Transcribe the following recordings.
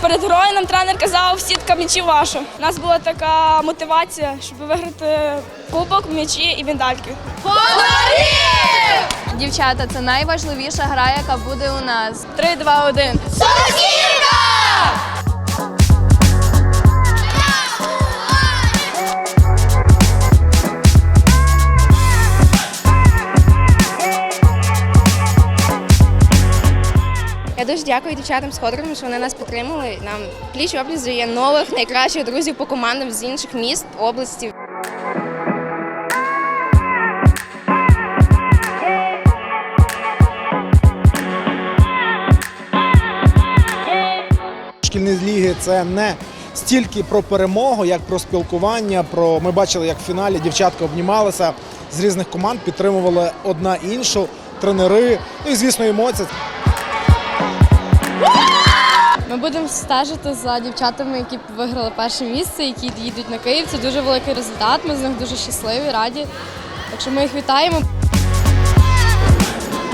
Перед грою нам тренер казав сітка м'ячі ваша. У нас була така мотивація, щоб виграти кубок, м'ячі і медальки. Дівчата, це найважливіша гра, яка буде у нас. 3, 2, 1. Я дуже дякую дівчатам з ходорами, що вони нас підтримали. Нам пліч облість є нових найкращих друзів по командам з інших міст, області. Шкільні ліги це не стільки про перемогу, як про спілкування. Про ми бачили, як в фіналі дівчатка обнімалися з різних команд, підтримували одна іншу, тренери. Ну і звісно, емоції. Ми будемо стежити за дівчатами, які виграли перше місце, які їдуть на Київ. Це дуже великий результат. Ми з них дуже щасливі, раді. Так що ми їх вітаємо.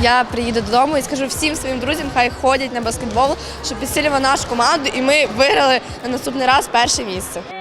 Я приїду додому і скажу всім своїм друзям, хай ходять на баскетбол, щоб підсилювали нашу команду, і ми виграли на наступний раз перше місце.